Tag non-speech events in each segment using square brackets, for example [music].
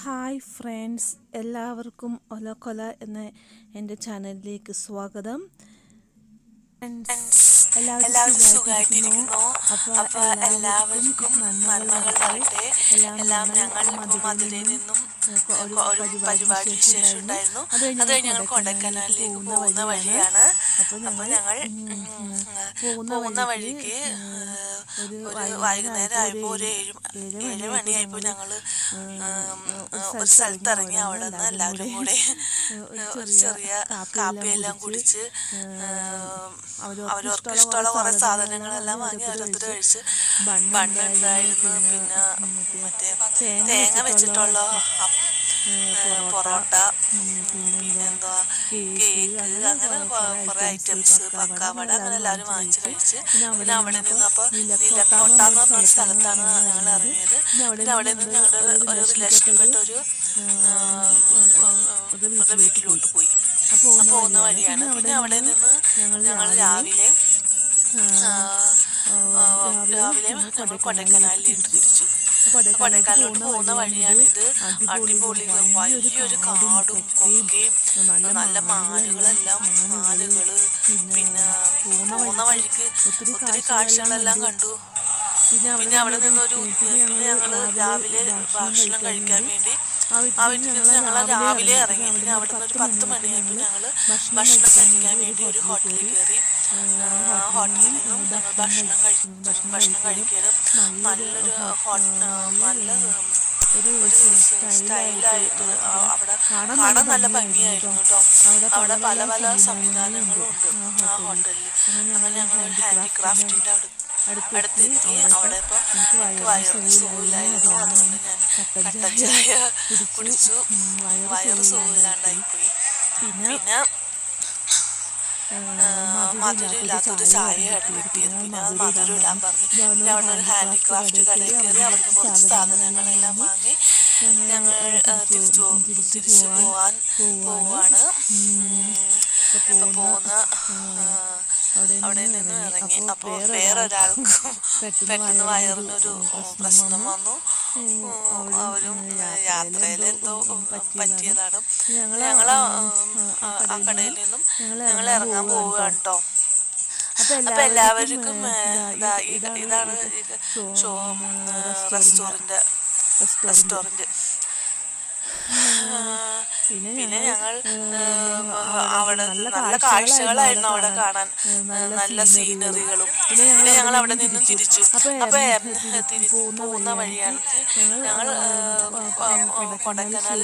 Hi friends എല്ലാവർക്കും ഒലക്കൊല എന്ന എന്റെ ചാനലിലേക്ക് സ്വാഗതം. എല്ലാവരും സുഖമായിട്ടിരിക്കുന്നു. അപ്പൊ എല്ലാവർക്കും നന്മകൾ വരട്ടെ. എല്ലാം ഞങ്ങൾ മധുരയിൽ നിന്നും ഒരു പരിപാടി വിശേഷം ഉണ്ടായിരുന്നു. അത് കഴിഞ്ഞ് ഞങ്ങൾ കൊടൈക്കനാലിലേക്ക് പോകുന്ന വഴിയാണ്. അപ്പോൾ ഞങ്ങൾ പോകുന്ന വഴിക്ക് ഒരു വൈകുന്നേരം ആയപ്പോൾ ഒരു ഏഴ് ഏഴ് മണിയായപ്പോൾ ഞങ്ങൾ ഒരു സ്ഥലത്ത് ഇറങ്ങി അവിടെ നിന്ന് എല്ലാവരും കൂടെ ഒരു ചെറിയ കാപ്പിയെല്ലാം കുടിച്ച് അവരവർക്ക് ഇഷ്ടമുള്ള കുറെ സാധനങ്ങളെല്ലാം വാങ്ങി ഓരോരുത്തർ കഴിച്ച് ബണ്ണുണ്ടായിരുന്നു പിന്നെ മറ്റേ തേങ്ങ വെച്ചിട്ടുള്ള പൊറോട്ട പിന്നെന്താ കേക്ക് അങ്ങനെ കുറെ ഐറ്റംസ് പക്കാവട അങ്ങനെ എല്ലാവരും വാങ്ങിച്ച് കഴിച്ച്. പിന്നെ അവിടെ നിന്ന് അപ്പോൾ നിലക്കോട്ട എന്ന് പറഞ്ഞ സ്ഥലത്താണ് ഞങ്ങൾ ഇറങ്ങിയത്. പിന്നെ അവിടെ നിന്ന് ഞങ്ങളുടെ ഒരു റിലേഷൻപ്പെട്ട ഒരു ഒരു വീട്ടിലോട്ട് പോയി. പോകുന്ന വഴിയാണ്. പിന്നെ അവിടെ നിന്ന് ഞങ്ങൾ രാവിലെ രാവിലെ നമ്മൾ കൊടൈക്കനാലിലേക്ക് തിരിച്ചു. കൊടൈക്കനാലിലോട്ട് പോകുന്ന വഴിയാണിത് അടിപൊളി വലിയൊരു കാടും കൊക്കയും നല്ല മാനുകളെല്ലാം മാനുകൾ പിന്നെ പോകുന്ന വഴിക്ക് ഒത്തിരി കാഴ്ചകളെല്ലാം കണ്ടു. പിന്നെ അവിടെ നിന്നൊരു പിന്നെ ഞങ്ങൾ രാവിലെ ഭക്ഷണം കഴിക്കാൻ വേണ്ടി ആ വീട്ടിൽ നിന്ന് ഞങ്ങൾ രാവിലെ ഇറങ്ങി. പിന്നെ അവിടെ നിന്ന് ഒരു പത്ത് മണിയായപ്പോൾ ഞങ്ങൾ ഭക്ഷണം കഴിക്കാൻ വേണ്ടി ഒരു ഹോട്ടലിൽ കയറി. ഹോട്ടലിൽ നിന്നും ഭക്ഷണം കഴിച്ചു ഭക്ഷണം കഴിക്കാനും നല്ലൊരു നല്ല സ്റ്റൈലായിട്ട് അവിടെ കാണാൻ നല്ല ഭംഗിയായിരുന്നു കേട്ടോ അവിടെ പല പല സംവിധാനങ്ങളും ഉണ്ട് ആ ഹോട്ടലിൽ അങ്ങനെ ഞങ്ങൾ ഹാൻഡിക്രാഫ്റ്റിന്റെ അവിടെ അടുത്തെത്തി അവിടെ ഇപ്പോൾ എനിക്ക് അതുകൊണ്ട് ഞാൻ കുടിച്ചു പിന്നെ മധുരമില്ലാത്തൊരു ചായയാണ് കിട്ടിയത്. പിന്നെ അത് മധുരം ഇടാൻ പറഞ്ഞു. പിന്നെ അവിടെ ഒരു ഹാൻഡിക്രാഫ്റ്റ് കടയിൽ കയറി അവിടുന്ന് കുറച്ച് സാധനങ്ങളെല്ലാം വാങ്ങി ഞങ്ങൾ തിരിച്ചു തിരിച്ചു പോവാൻ പോവാണ്. ഇപ്പൊ പോകുന്ന അവിടെ നിന്ന് ഇറങ്ങി. അപ്പോൾ വേറൊരാൾക്കും [laughs] പെട്ടെന്ന് വയറിനൊരു പ്രശ്നം വന്നു. അവരും യാത്രയിൽ എന്തോ പറ്റിയതാണ്. ഞങ്ങൾ ആ കടയിൽ നിന്നും ഞങ്ങൾ ഇറങ്ങാൻ പോവുകയാണ് കേട്ടോ അപ്പൊ എല്ലാവർക്കും ഇതാണ് റെസ്റ്റോറന്റ് റെസ്റ്റോറന്റ് പിന്നെ ഞങ്ങൾ അവിടെ നല്ല കാഴ്ചകളായിരുന്നു അവിടെ കാണാൻ. നല്ല സീനറികളും പിന്നെ ഞങ്ങൾ അവിടെ നിന്നും തിരിച്ചു. അപ്പൊ തിരിച്ചു പോകുന്ന വഴിയാണ് ഞങ്ങൾ കൊടക്കനാൽ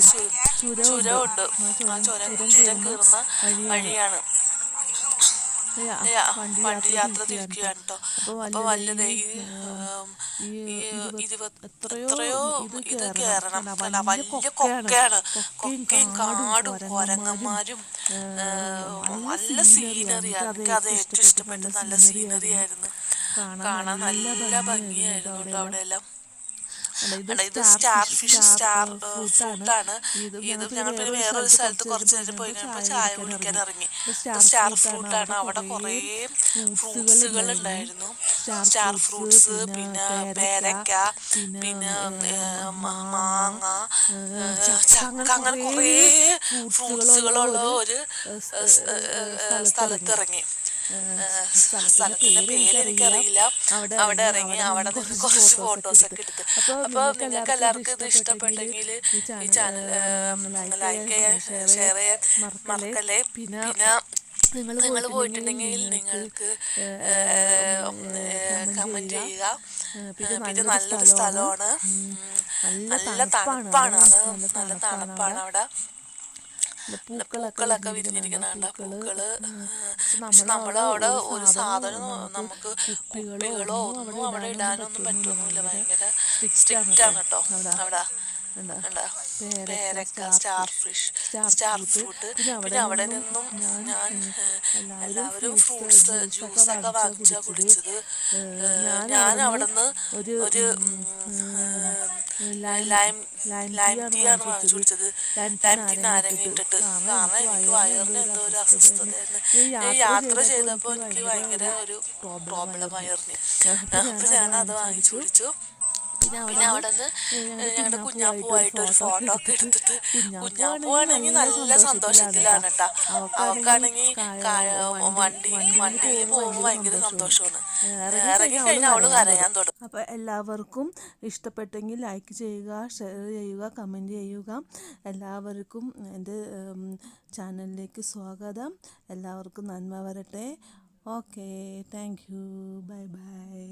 ചുരമുണ്ട് ആ ചുരം ചുരം കയറുന്ന വഴിയാണ്. വണ്ടി യാത്ര തിരിക്കുകയാണ് കേട്ടോ. അപ്പൊ വല്ലത് ഈ എത്രയോ ഇത് കയറണം വലിയ കൊക്കയാണ്. കൊക്കയും കാടും കൊരങ്ങന്മാരും നല്ല സീനറി എനിക്ക് അത് ഏറ്റവും ഇഷ്ടപ്പെട്ട. നല്ല സീനറി ആയിരുന്നു. കാണാൻ നല്ല ഭംഗിയായിരുന്നു കേട്ടോ അവിടെ എല്ലാം ഇത് സ്റ്റാർ ഫിഷ് സ്റ്റാർ ഫുഡാണ്. ഇത് ഞങ്ങൾ പിന്നെ വേറൊരു സ്ഥലത്ത് കുറച്ച് നേരം പോയി കഴിഞ്ഞപ്പോൾ ചായ കുടിക്കാൻ ഇറങ്ങി. സ്റ്റാർ ഫുഡാണ്. അവിടെ കുറേ ഫ്രൂട്ട്സുകൾ ഉണ്ടായിരുന്നു. സ്റ്റാർ ഫ്രൂട്ട്സ് പിന്നെ പേരക്ക പിന്നെ മാങ്ങ ചക്ക അങ്ങനെ കുറേ ഫ്രൂട്ട്സുകളുള്ള ഒരു സ്ഥലത്ത് ഇറങ്ങി സ്ഥലത്തിന്റെ പേര് എനിക്കറിയില്ല അവിടെ ഇറങ്ങി അവിടെ നിന്ന് കുറച്ച് ഫോട്ടോസ് ഒക്കെ എടുത്ത്. അപ്പൊ നിങ്ങൾക്ക് എല്ലാവർക്കും ഇത് ഇഷ്ടപ്പെട്ടെങ്കിൽ ഈ ചാനൽ ലൈക്ക് ചെയ്യാൻ ഷെയർ ചെയ്യാൻ മറക്കല്ലേ. പിന്നെ നിങ്ങൾ പോയിട്ടുണ്ടെങ്കിൽ നിങ്ങൾക്ക് കമന്റ് ചെയ്യുക. പിന്നെ നല്ലൊരു സ്ഥലമാണ്. നല്ല തണുപ്പാണ് അത് നല്ല തണുപ്പാണ് അവിടെ. പൂക്കളൊക്കെ വിരിഞ്ഞിരിക്കുന്നുണ്ട്. പൂക്കൾ നമ്മളവിടെ ഒരു സാധനം നമുക്ക് കുപ്പികളോ ഒന്നും അവിടെ ഇടാനൊന്നും പറ്റൊന്നുമില്ല ഭയങ്കര സ്ട്രിക്റ്റ് ആണ് കേട്ടോ. അവിടെ പേരക്ക സ്റ്റാർ ഫിഷ് സ്റ്റാർ ഫ്രൂട്ട്. പിന്നെ അവിടെ നിന്നും ഞാൻ എല്ലാവരും ഫ്രൂട്ട്സ് ജ്യൂസൊക്കെ വാങ്ങിച്ചാ കുടിച്ചത്. ഞാൻ അവിടെ നിന്ന് ഒരു ലൈം ലൈം ടീ ആണ് വാങ്ങിച്ചു കുടിച്ചത് ലൈം ടീ നാരങ്ങ ഇട്ടിട്ട്. കാരണം എനിക്ക് വയറിന് എന്തോ ഒരു അസ്വസ്ഥതയായിരുന്നു ഞാൻ യാത്ര ചെയ്തപ്പോൾ എനിക്ക് ഭയങ്കര ഒരു പ്രോബ്ലം വയറിന് അപ്പൊ ഞാൻ അത് വാങ്ങിച്ചു. കുടിച്ചു. പിന്നെ അവിടെ നിന്ന് ഞങ്ങളുടെ കുഞ്ഞാപ്പുമായിട്ട് ഒരു ഫോട്ടോ ഒക്കെ എടുത്തിട്ട് കുഞ്ഞാപ്പുവാണെങ്കിൽ നല്ല സന്തോഷത്തിലാണ് കേട്ടാ. അവക്കാണെങ്കിൽ വണ്ടി വണ്ടിയിൽ പോകുമ്പോൾ ഭയങ്കര സന്തോഷമാണ്. ഇറങ്ങി കഴിഞ്ഞാൽ അവൾ കരയാൻ തുടങ്ങും. അപ്പോൾ എല്ലാവർക്കും ഇഷ്ടപ്പെട്ടെങ്കിൽ ലൈക്ക് ചെയ്യുക ഷെയർ ചെയ്യുക കമന്റ് ചെയ്യുക. എല്ലാവർക്കും എന്റെ ചാനലിലേക്ക് സ്വാഗതം. എല്ലാവർക്കും നന്മ വരട്ടെ. Okay thank you bye bye